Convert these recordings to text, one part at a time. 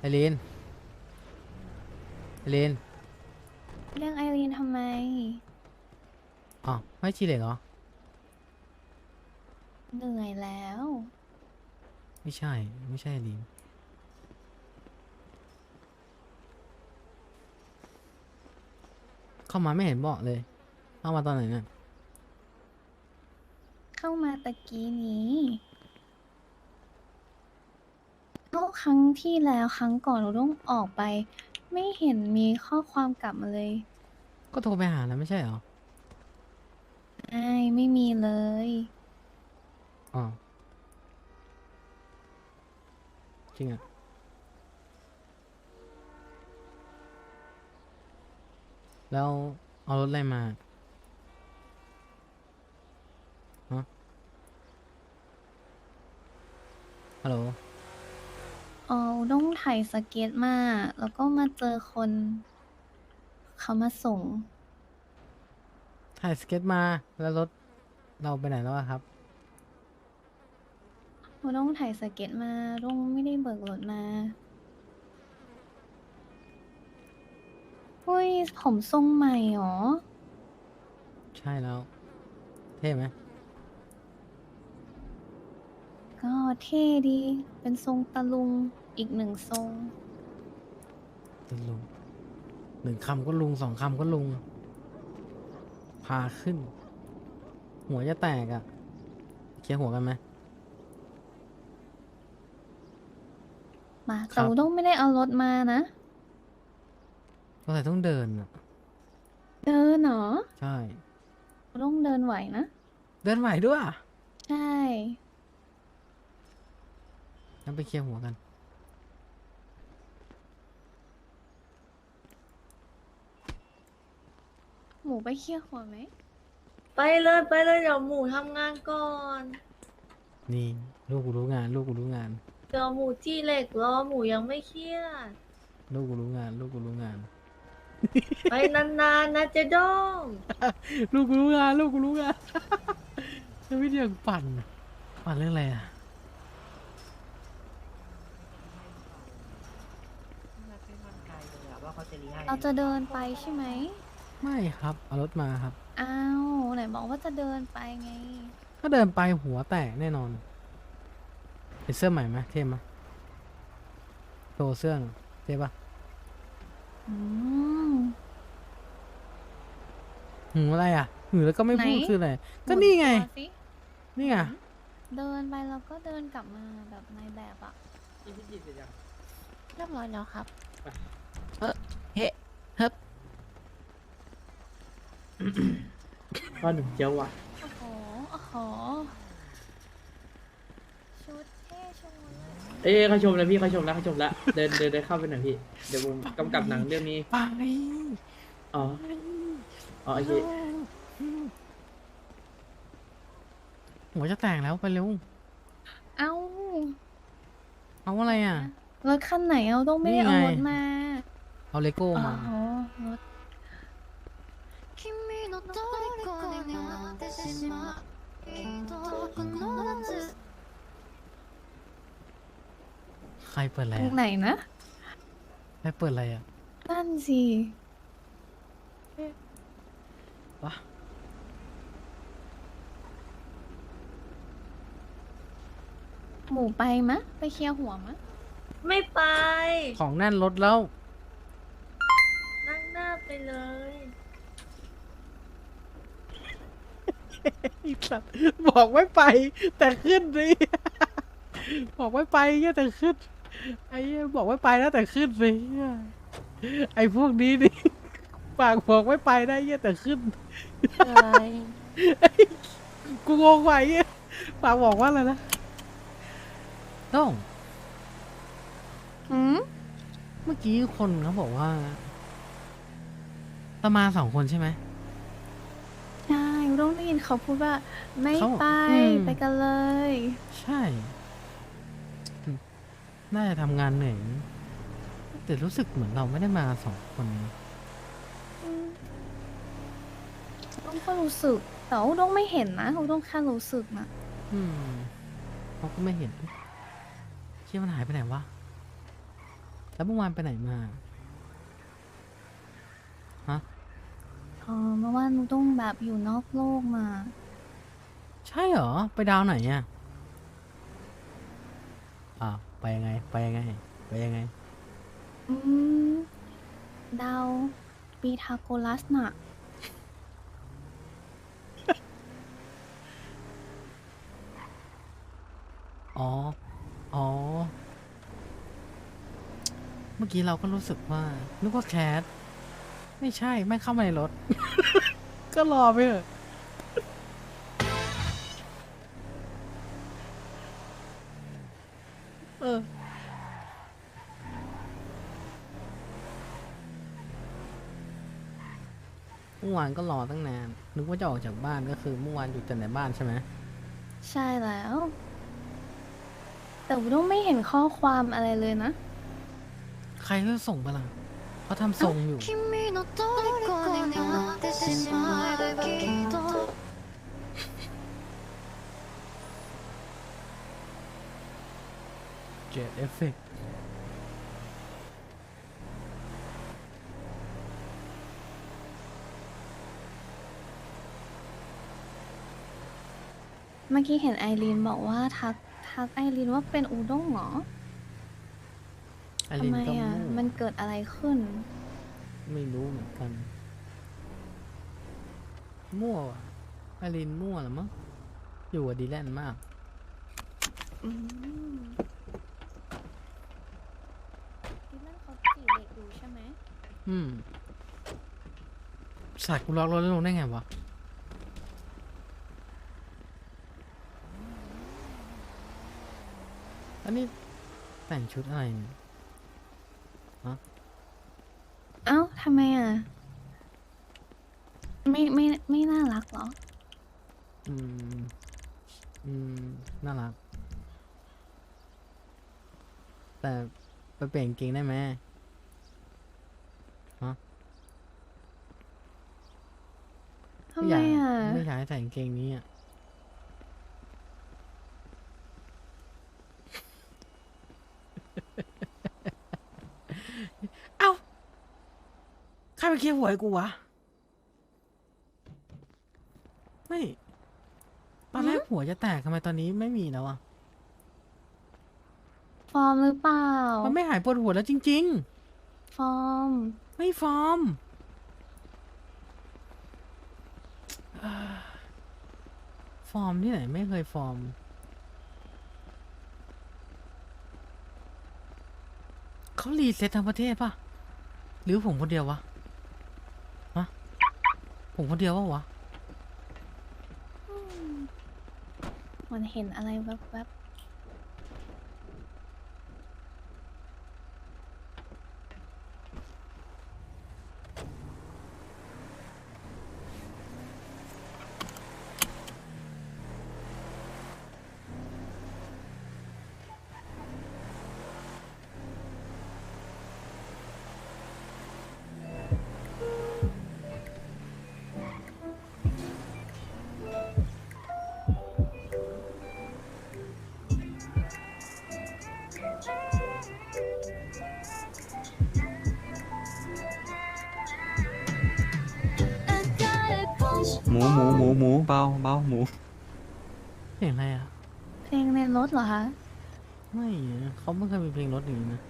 ไอรีนไอรีนเรื่องไอรีนทำไม อ๋อไม่ชีเหล็กเหรอ เหนื่อยแล้ว ไม่ใช่ ไม่ใช่ไอรีนเข้ามาไม่เห็นบอกเลย เข้ามาตอนไหนเนี่ย เข้ามาตะกี้นี้ เมื่อครั้งที่แล้วครั้งก่อนเราต้องออกไป ไม่เห็นมีข้อความกลับมาเลยก็โทรไปหาแล้วไม่ใช่เหรอไอ้ไม่มีเลย อ๋อจริงอะแล้วเอารถอะไรมาฮะฮัลโหล เอาต้องถ่ายสเก็ตมา แล้วก็มาเจอคน เขามาส่ง ถ่ายสเก็ตมาแล้วรถเราไปไหนแล้วอะครับเราต้องถ่ายสเก็ตมาต้องไม่ได้เบิกรถมาอุ้ยผมทรงใหม่หรอ ใช่แล้ว เท่ไหมก็เท่ดี เป็นทรงตะลุง อีกหนึ่งทรงเป็นลุงหนึ่งคำก็ลุงสองคำก็ลุง พาขึ้น หัวจะแตกอะเคลียร์หัวกันไหม มาครัแต่บ อุด้งไม่ได้เอารถมานะก็แต่ต้องเดินอะเดินเหรอใช่ อุด้งเดินไหวนะ เดินไหวด้วยอะใช่ งั้นไปเคลียร์หัวกัน หมูไปเคี่ยวหัวไหม ไปเลยไปเลยเดี๋ยวหมูทำงานก่อน นี่ ลูกกูรู้งาน ลูกกูรู้งาน เดี๋ยวหมูจี้เหล็กรอหมูยังไม่เครียด ลูกกูรู้งาน ลูกกูรู้งาน ไปนานๆนะเจะด้องลูกกูรู้งานลูกกูรู้งาน จะไม่เรียกปั่น ปั่นเรื่องอะไรอะเราจะเดินไปใช่ไหม ไม่ครับ เอารถมาครับ อ้าวไหนบอกว่าจะเดินไปไง ถ้าเดินไปหัวแตกแน่นอนเห็นเสื้อใหม่ไหมเท่ไหมโชว์เสื้อหน่อยเท่ปะอืม หืออะไรอะหือแล้วก็ไม่พูดไหน คืออะไรก็หมุนี่ไงตัวสินี่ไงเดินไปแล้วก็เดินกลับมาแบบในแบบอะเรียบร้อยแล้วครับเออเฮ้ พ่อหนุ่มเจียวว่ะโอ้โห โอ้โห ชุดเท่ชงเลย เอ้ยเขาชมแล้วพี่เขาชมแล้วเขาชมแล้วเดินเดินเดินเข้าไปหน่อยพี่ เดี๋ยวผมกำกับหนังเรื่องนี้ ไปอ๋อ อ๋อโอเคหัวจะแตกแล้วไปเร็ว เอ้า เอาอะไรอะ รถคันไหนเอาต้องไม่ได้นี่เอาไงรถมา เอาเลโก้อ๋อมา รเปิดอะไรตรงอะไหนนะ ใครเปิดอะไรอะนั่นสิวะหมูไปมะ ไปเคลียร์หัวมะ ไม่ไป ของแน่นรถแล้ว นั่งหน้าไปเลย ไอ้สัตว์บอกไม่ไป แต่ขึ้นสิบอกไม่ไปเงี้ยแต่ขึ้น ไอ้เหี้ยบอกไม่ไปนะแต่ขึ้นสิเหี้ยไอ้พวกนี้นี่ ปากบอกไม่ไปได้เงี้ยแต่ขึ้น อะไรกูงงไปเงี้ยปากบอกว่าอะไรนะต้อง หืมเมื่อกี้คนเขาบอกว่าตามาสองคนใช่ไหม ใช่ต้องได้ยินเขาพูดว่า ไม่เขาไป อืม ไปกันเลย ใช่ น่าจะทำงานเหนื่อยแต่รู้สึกเหมือนเราไม่ได้มาสองคนต้องก็รู้สึก แต่ว่าต้องไม่เห็นนะเขาต้องแค่รู้สึกนะอืมเขาก็ไม่เห็นเชี่ยมันหายไปไหนวะ แล้วเมื่อวานไปไหนมา ฮะอ๋อเมื่อวานหนูต้องแบบอยู่นอกโลกมา ใช่เหรอ ไปดาวไหนอะอ่าว ไปยังไง ไปยังไง ไปยังไง อืมดาวปีทาโกรัสน่ะ อ๋อ อ๋อ เมื่อกี้เราก็รู้สึกว่านึกว่าแคท ไม่ใช่ ไม่เข้ามาในรถ ก็รอไปเถอะ วานก็รอตั้งนาน นึกว่าจะออกจากบ้านก็คือเมื่อวานอยู่แต่ในบ้านใช่ไหม ใช่แล้ว แต่หนูต้องไม่เห็นข้อความอะไรเลยนะ ใครก็ส่งไปล่ะเขาทำทรงอยู่ 君の虜になってしまえばきっと เจ็ดเอฟเฟกต์ เมื่อกี้เห็นไอรีนบอกว่าทักทักไอรีนว่าเป็นอูด้งเหรอไอทำรินไมก็อะมั่วมันเกิดอะไรขึ้น ไม่รู้เหมือนกัน มั่วว่ะไอรินมั่วเหรือมั้งอยู่กับดีแลนมากอืมดิแลนเขาจีเด็กอยู่ใช่ไหมอืมสัตว์กูล็อกรถแล้วลงได้ไงวะ นนี้แต่งชุดอะไรเนี่ยเอ้าทำไมอะ ไม่ไม่ไม่น่ารักเหรอ อืม อืม น่ารัก แต่ไปเปลี่ยนกางเกงได้ไหมฮะทำไมอะ ไม่อยากให้ใส่กางเกงนี้อะ เอ้า ใคร ไปเคลียร์หัวให้กูวะ ไม่ ตอนแรกหัวจะแตกทำไมตอนนี้ไม่มีแล้วอะ ฟอร์มหรือเปล่า มันไม่หายปวดหัวแล้วจริง ฟอร์ม ๆ ไม่ฟอร์มอ่าฟอร์มที่ไหนไม่เคยฟอร์ม เขารีเซ็ตทั้งประเทศป่ะ หรือผมคนเดียววะฮะ ผมคนเดียววะวะ มันเห็นอะไรแวบๆ มูหมูหมูหมูเบาเบาหมูเสียงอะไรอะๆเพลงในรถเหรอคะไม่นะเขาไม่เคยมีเพลงรถอย่างนี้นะ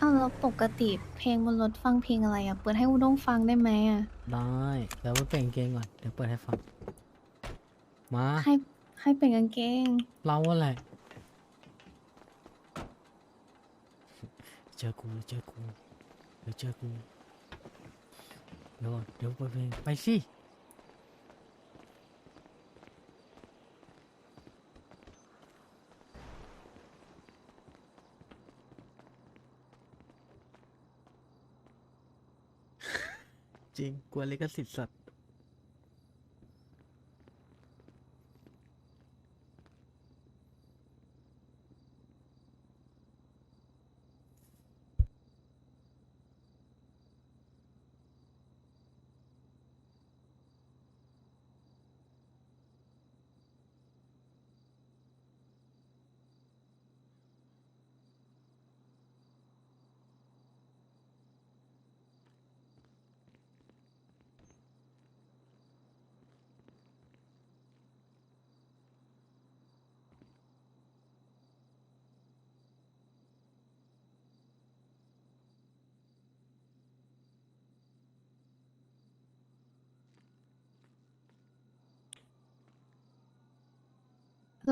อ้าวแล้วปกติเพลงบนรถฟังเพลงอะไรอะ เปิดให้อุด้งฟังได้ไหมอะ ได้เดี๋ยวไปเปลี่ยนกางเกงก่อน เดี๋ยวเปิดให้ฟัง มาให้ให้เป็นกางเกง เราอะไร เจอกูเจอกูเดี๋ยวเจอกู เดี๋ยวก่อนเดี๋ยวเปิดเพลงไปสิจริงกลัวลิขสิทธิ์สัตว์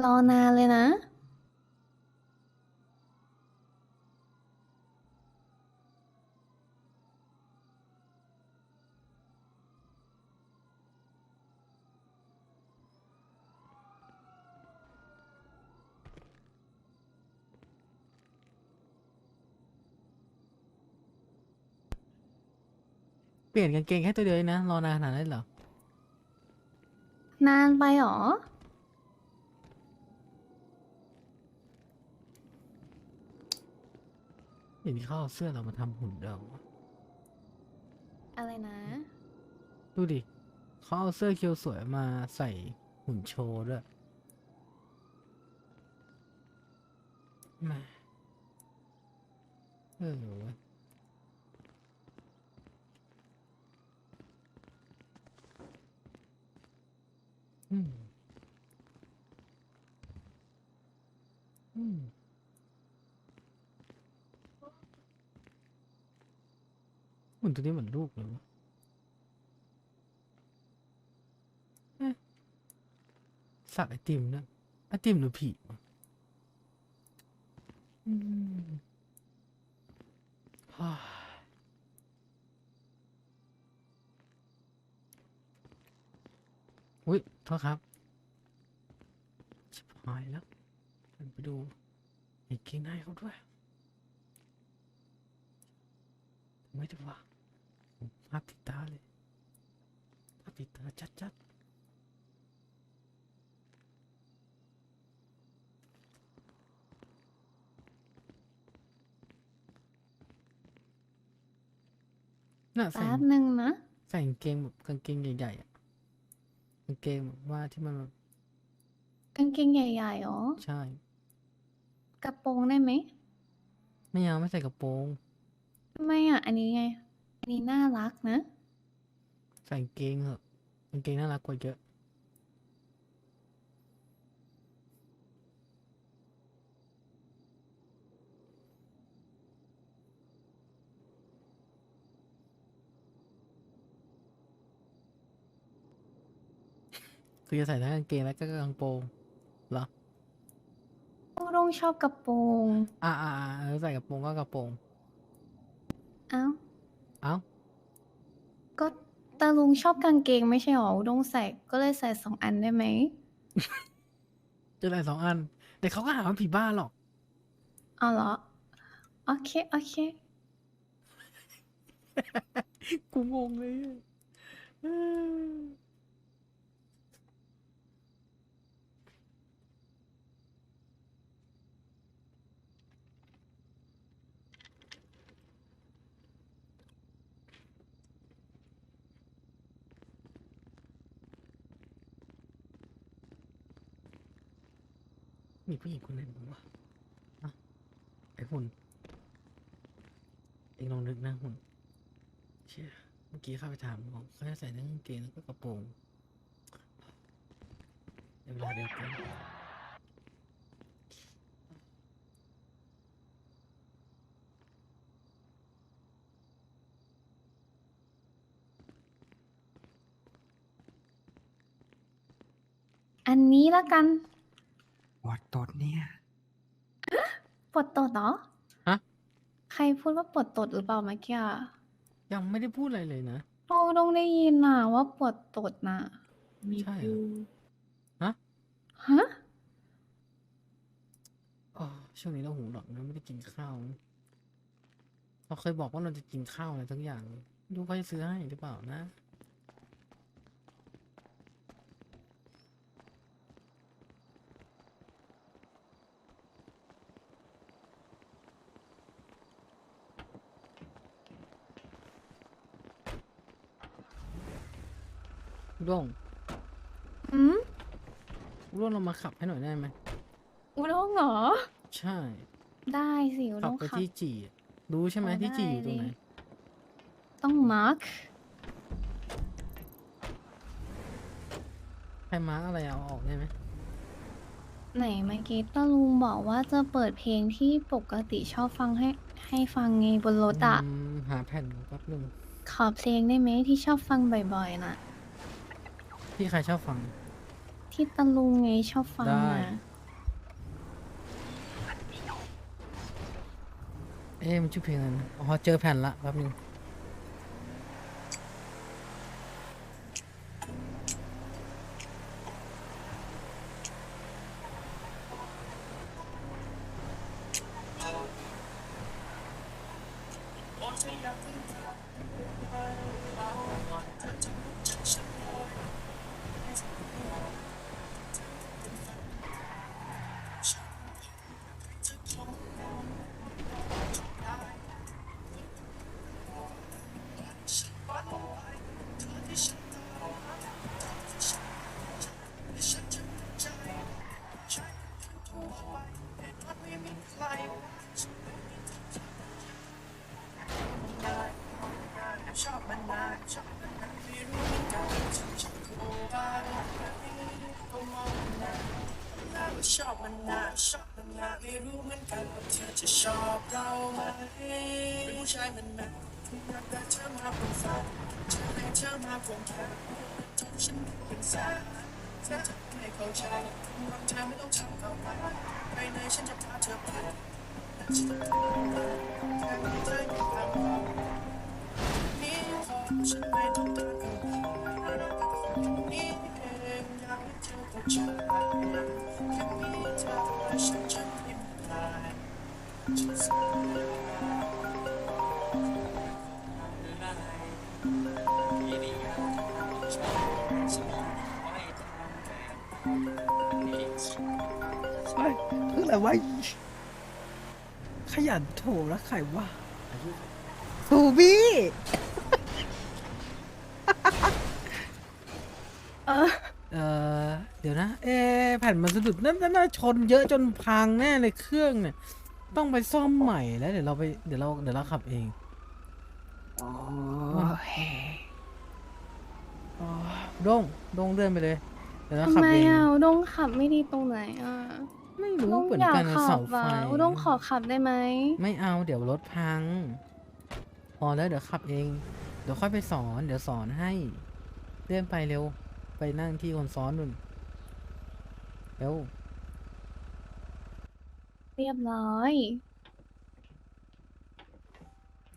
รอนานเลยนะ เปลี่ยนกางเกงแค่ตัวเดียวเองนะ รอนานขนาดนั้นเหรอนานไปหรอ ห็นที่เขาเอาเสื้อเรามาทำหุ่นเดิมวะอะไรนะ ดูดิเขาเอาเสื้อเคียวสวยมาใส่หุ่นโชว์ด้วยแหม่เออเว้ยอืมอืม หุ่นตัวนี้เหมือนลูกเลยวะสัตว์ไอติมนะไอติมหรือผีวะอืมฮ่าอุ้ยโทษครับชิบหายแล้วมันไปดูไอ้เกงในเขาด้วย ไม่ได้ว่าภาพติดตาเลยภาพติดตาจัดๆ น่ะใส่แป๊บหนึ่งนะ ใส่กางเกงแบบกางเกงใหญ่ๆอะกางเกงแบบว่าที่มันแบบกางเกงใหญ่ๆหรอ ใช่ กระโปรงได้ไหม ไม่เอาไม่ใส่กระโปรง ทำไมอะ อันนี้ไง อันนี้น่ารักนะ ใส่กางเกงเหอะกางเกงน่ารักกว่าเยอะ คือจะใส่ทั้งกางเกงแล้วก็กางโปรงเหรออูด้งชอบกระโปรงอ่าอ่าอ่าเออใส่กระโปรงก็กระโปรงเอ้าเอ้าก็ตาลุงชอบกางเกงไม่ใช่หรออูด้งใส่ก็เลยใส่สองอันได้ไหมจะใส่สองอันเดี๋ยวเขาก็หาว่าผีบ้าหรอกเอาเหรอโอเคโอเคกูงงเลย มีผู้หญิงคนไหนบ้างวะอะไอ้หุ่นเองลองนึกนะหุ่นเชี่ยเมื่อกี้ข้าไปถามบอกเขาจะใส่ทั้งกางเกงแล้วก็กระโปรงในเวลาเดียวกันอันนี้ละกัน วัดตดเนี่ยปวดตดเหรอฮะ ใครพูดว่าปวดตดหรือเปล่าเมื่อกี้อะยังไม่ได้พูดอะไรเลยนะโอ้ต้องได้ยินน่ะว่าปวดตดน่ะ มีใช่เหรอฟิวฮะ อ๋อช่วงนี้เราหูหลอกนะไม่ได้กินข้าวนะเราเคยบอกว่าเราจะกินข้าวอะไรทั้งอย่างไม่รู้เขาจะซื้อให้หรือเปล่านะ ด้งอืมอุด้งเรามาขับให้หน่อยได้ไหมอุด้งเหรอ ใช่ ได้สิอุขัด้บงไปขับ ที่จีอะรู้ใช่ไหมอ๋อที่จีอได้ยู่ตรงไหนดิ ต้องมาร์คใครมาร์กอะไรเอาออกได้ไหมไหนเมื่อกี้ตาลุงบอกว่าจะเปิดเพลงที่ปกติชอบฟังให้ให้ฟังไงบนรถอะอืมหาแผ่นแป๊บนึงขอเพลงได้ไหมที่ชอบฟังบ่อยๆน่ะ ที่ใครชอบฟังที่ที่ตะลุงไงชอบฟังได้อะเอ๊ะมันชื่อเพลงอะไรนะอ๋อเจอแผ่นละแป๊บนึง โถแล้วใครวะทูบี้เออเออเดี๋ยวนะ เอะแผ่นมันสะดุดนั่นน่าชนเยอะจนพังแน่เลยเครื่องเนี่ย ต้องไปซ่อมใหม่แล้วเดี๋ยวเราไปเดี๋ยวเราเดี๋ยวเราขับเองโอ้ยอ๋อโด้งโด้งเลื่อนไปเลย เดี๋ยวเราทำขับไมเองอะอุด้งขับไม่ดีตรงไหนอะ ไม่อุรู้ด้งเหมือนอยากกันนะขัเสาบไฟอะอุด้งขอขับได้ไหมไม่เอาเดี๋ยวรถพัง พอแล้วเดี๋ยวขับเอง เดี๋ยวค่อยไปสอน เดี๋ยวสอนให้เลื่อนไปเร็ว ไปนั่งที่คนซ้อนนู่นเร็วเรียบร้อย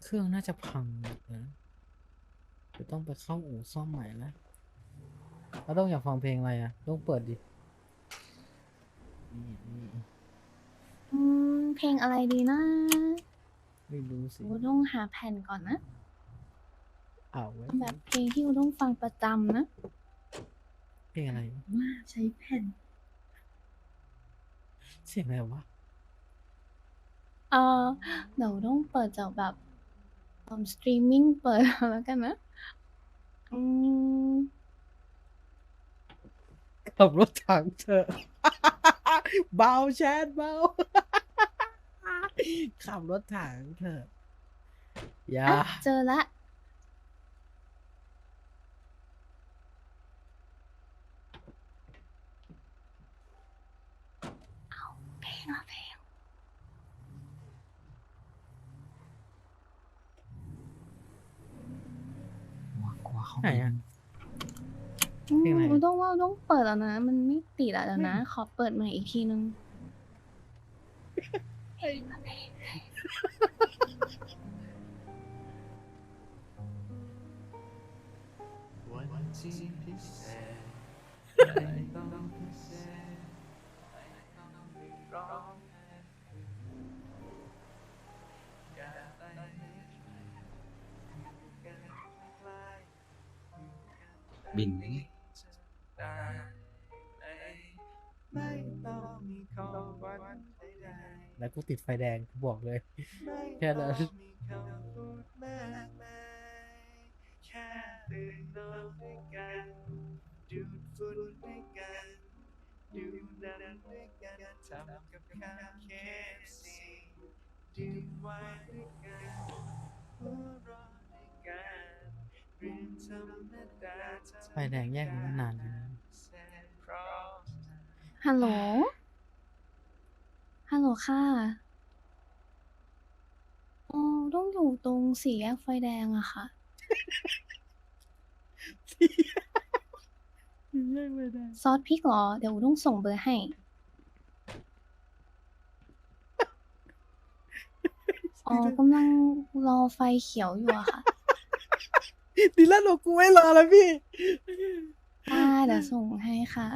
เครื่องน่าจะพังหมดนะเดี๋ยวต้องไปเข้าอู่ซ่อมใหม่แล้วแล้วต้องอยากฟังเพลงอะไรอะต้องเปิดดินี่นี่ อืมเพลงอะไรดีนะไม่รู้สิอุด้งหาแผ่นก่อนนะเอาไว้แบบเพลงที่อุด้งฟังประจำนะเพลงอะไรว่าใช้แผ่น เสียงอะไรวะเออเดี๋ยวต้องเปิดจากแบบตอนสตรีมมิ่งเปิดแล้วกันนะอืมขับรถถังเถอ เบาแชทเบาขับรถถังเถอะอย่าอะเจอละ เอาเพลงอะเพลงกลัวกลัวเขาไหนอะ อืมเพลงอะไร อุด้งว่าอุด้งเปิดแล้วนะ มันไม่ติดอะเดี๋ยวนะ ขอเปิดใหม่อีกทีนึง วันที่พิเศษไม่ต้องพิเศษไม่ต้องรีบร้องไห้อยากไปให้ใครกันใกล้ บินได้ แล้วกูติดไฟแดงกูบอกเลย แค่แค่นั้นั้นนมีคำพูดมากมายแค่ตื่นนอนด้วยกันดูดฝุ่นด้วยกันดูหนังด้วยกันทำกับข้าวเคฟซีดื่มไวน์ด้วยกันหัวเราะด้วยกันเรื่องธรรมดาไฟแดงแยกกันนานเลยนะแสนเพราะฮัลโหล ฮัลโหลค่ะอ๋อต้องอยู่ตรงสี่แยกไฟแดงอะค่ะเลิกไม่ได้ซอสพริกเหรอ เดี๋ยวต้องส่งเบอร์ให้ อ๋อกำลังรอไฟเขียวอยู่อะค่ะดีแล้วหนูกูไม่รอแล้วพี่ ได้เดี๋ยวส่งให้ค่ะ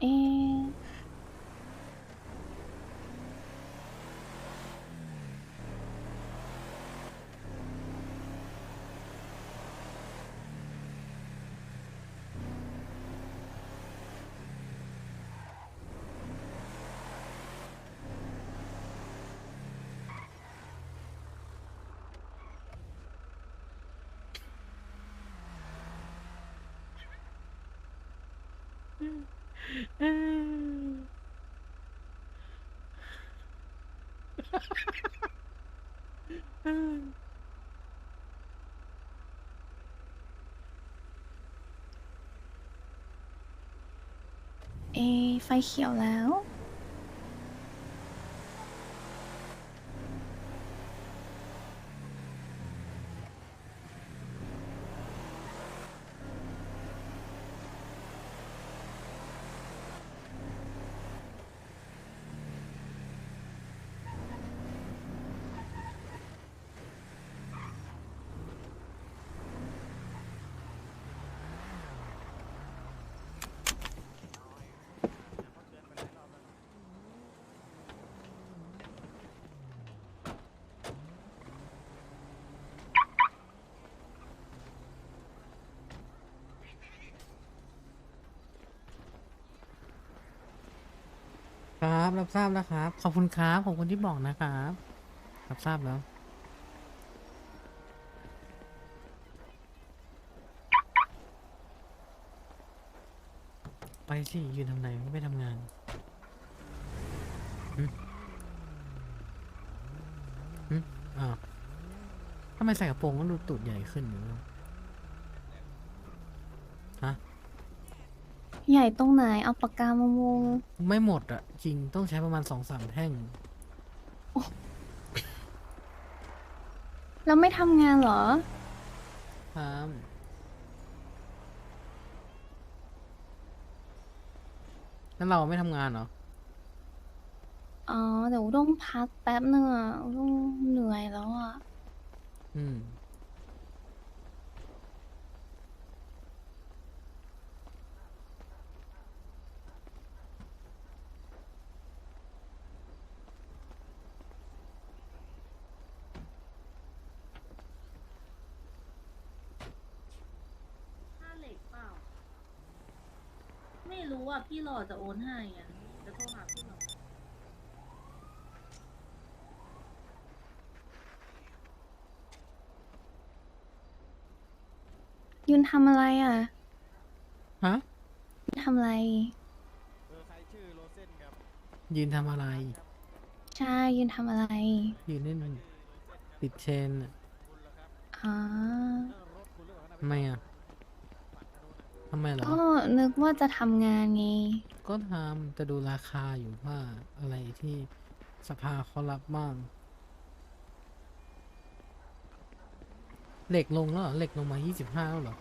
เอะ เอไฟเขียวแล้ว ครับ รับทราบแล้วครับ ขอบคุณครับขอบคุณที่บอกนะครับ รับทราบแล้ว ไปสิยืนทำไหนไม่ไปทำงานหึหึอ้าทำไมใส่กระโปรงมันดูตูดใหญ่ขึ้นหรือว่าฮะ ใหญ่ตรงไหนเอาปากกามาวงไม่หมดอะจริงต้องใช้ประมาณสองสามแท่ง แล้วไม่ทำงานเหรอ ครับนั่นเราไม่ทำงานเหรอ อ๋อเดี๋ยวต้องพักแป๊บหนึ่งอะต้องเหนื่อยแล้วอะ อืม ค่าเหล็กเปล่า ไม่รู้อะ พี่หล่อจะโอนให้อะจะโทรหาพี่หล่อยืนทำอะไรอะฮะยืนทำอะไร ยืนทำอะไร ใช่ยืนทำอะไร ยืนเล่นติดเชนอะอ๋อ ทำไมอะ ทำไมเหรอ ก็นึกว่าจะทำงานไง ก็ทำจะดูราคาอยู่ว่าอะไรที่สภาเขารับบ้าง เหล็กลงแล้วเหรอเหล็กลงมา 25 แล้วเหรอ